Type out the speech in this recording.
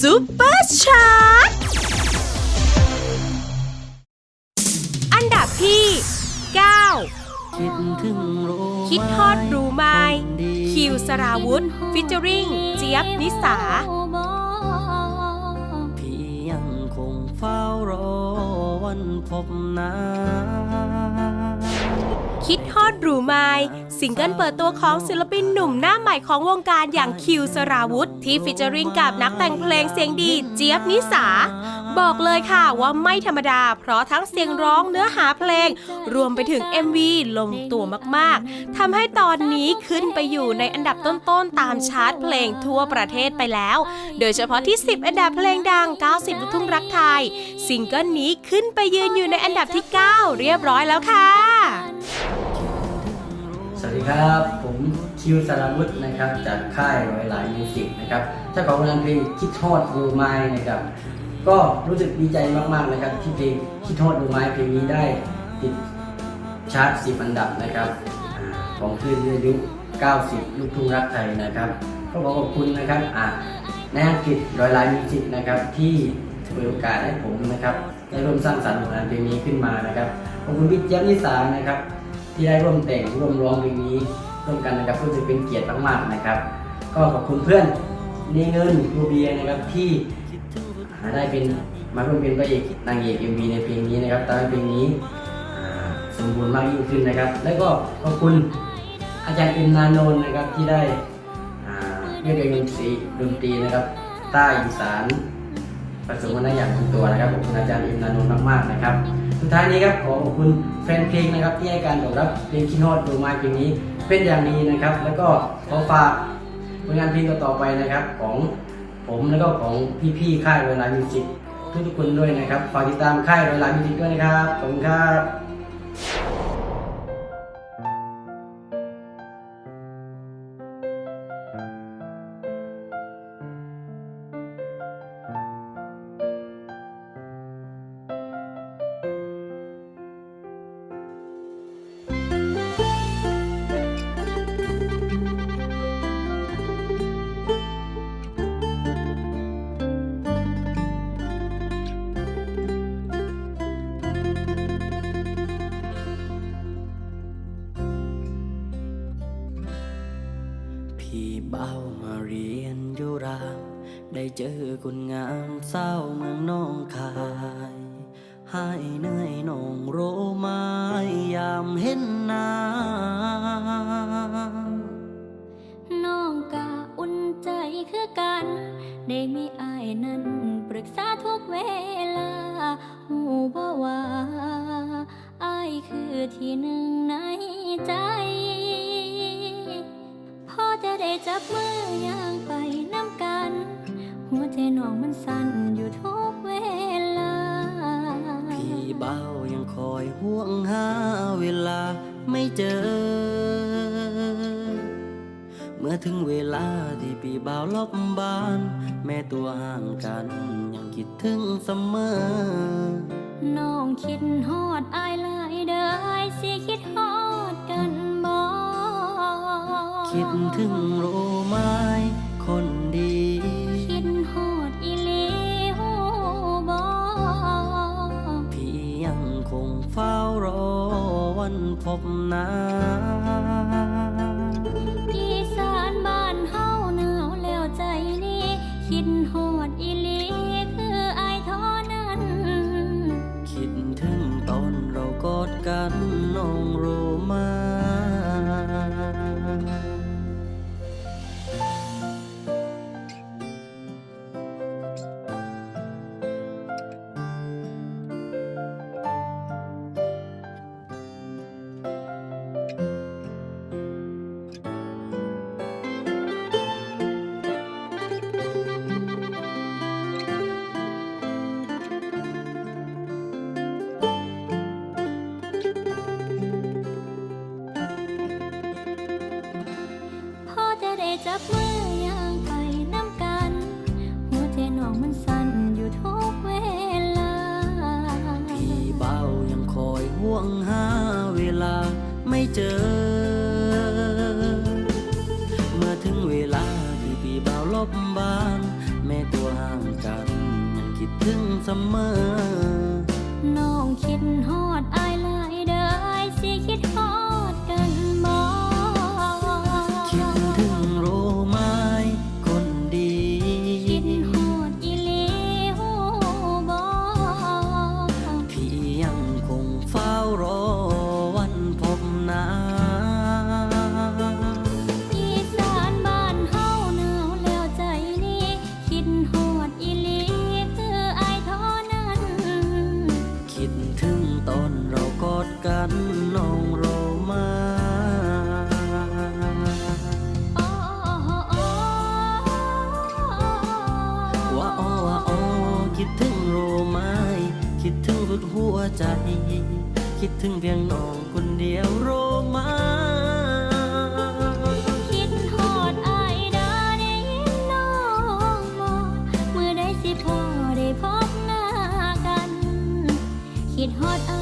ซุปเปอร์ชาร์ตอันดับที่ 9 คิดถึงรู้คิดทอดรู้ไหมคิวสราวุธ ฟิชเจอริงเจี๊ยบนิสา พี่ยังคงเฝ้ารอวันพบหน้า คิดรู้ไหมซิงเกิลเปิดตัวของศิลปินหนุ่มหน้าใหม่ของวงการอย่างคิวสราวุธ ที่ฟิชเจอริงกับนักแต่งเพลงเสียงดีเจี๊ยบนิสา บอกเลยค่ะว่าไม่ธรรมดา เพราะทั้งเสียงร้องเนื้อหาเพลง รวมไปถึง MV ลงตัวมากๆทำให้ตอนนี้ขึ้นไปอยู่ในอันดับต้นๆตามชาร์ตเพลงทั่วประเทศไปแล้ว โดยเฉพาะที่ 10 อันดับเพลงดัง 90 ลูกทุ่งรักไทยซิงเกิลนี้ขึ้นไปยืนอยู่ในอันดับที่ 9 เรียบร้อยแล้วค่ะ ดีครับ ผมคิวสารวุฒินะครับ จากค่ายร้อยหลายมิวสิกนะครับเจ้าของผลงานเพลงคิดทอดดูไม้นะครับ ก็รู้สึกดีใจมากๆนะครับ ที่เพลงคิดทอดดูไม้เพลงนี้ได้ติดชาร์ต10อันดับนะครับอของคลื่นวิทยุ 90 ลูกทุ่งรักไทยนะครับ ก็ขอขอบคุณนะครับอ่าในอังกฤษร้อยลายมิวสิกนะครับที่เปิดโอกาสให้ผมนะครับได้ร่วมสร้างสรรค์ผลงานเพลงนี้ขึ้นมานะครับขอบคุณพี่เจี๊ยบนิสานะครับ ที่ได้ร่วมแต่งร่วมร้องเพลงนี้ร่วมกันนะครับรู้สึกเป็นเกียรติมากๆนะครับ ก็ขอบคุณเพื่อนเนเงินโรเบียนะครับที่หาได้เป็นมาร่วมเป็นพระเอกนางเอก MV ในเพลงนี้นะครับทำให้เพลงนี้สมบูรณ์มากยิ่งขึ้นนะครับ แล้วก็ขอบคุณอาจารย์อิมนานนนะครับที่ได้เรียกเรียนดนตรีดนตรีนะครับใต้อีสานผสมกันได้อย่างลงตัวนะครับขอบคุณอาจารย์อิมนานนมากๆนะครับ สุดท้ายนี้ครับขอขอบคุณแฟนเพลงนะครับที่ให้การตอบรับเพลงคิดฮอดดูมาเพลงนี้เป็นอย่างดีนะครับ แล้วก็ขอฝากผลงานเพลงต่อๆไปนะครับ ของผมแล้วก็ของพี่ๆค่ายเวลามิวสิกทุกๆคนด้วยนะครับฝากติดตามค่ายเวลามิวสิกด้วยนะครับขอบคุณครับ มาเรียนอยู่รามได้เจอคนงามเศร้าเมืองน้องคายหายเหนื่อยน้องโรม้ยามเห็นหน้าน้องกะอุ่นใจคือกัน ได้มีอายนั้นปรึกษาทุกเวลาหูบ่ว่าอายคือที่หนึ่งในใจ จะได้จับมือย่างไปน้ำกัน หัวใจน้องมันสั่นอยู่ทุกเวลา พี่เบ้ายังคอยห่วงหาเวลาไม่เจอ เมื่อถึงเวลาที่พี่เบ้าลบบ้าน แม่ตัวห่างกัน ยังคิดถึงเสมอ น้องคิดฮอดอายหลายเด้ออายสิคิดฮอดกันบ่ คิดถึงรู้ไมือย่งไปน้ำกัน หัวใจน้องมันสั่นอยู่ทุกเวลา พี่เบายังคอยห่วงหาเวลาไม่เจอ เมื่อถึงเวลาที่พี่เบาลบบาน แม่ตัวห่างกัน ยังคิดถึงเสมอ น้องคิดฮอดอ คิดถึงเพียงน้องคนเดียวโรู้มคิดทอดอาดาได้ยินน้องบอกเมื่อไดสิพ่อได้พบหน้ากัน คิดฮอดอ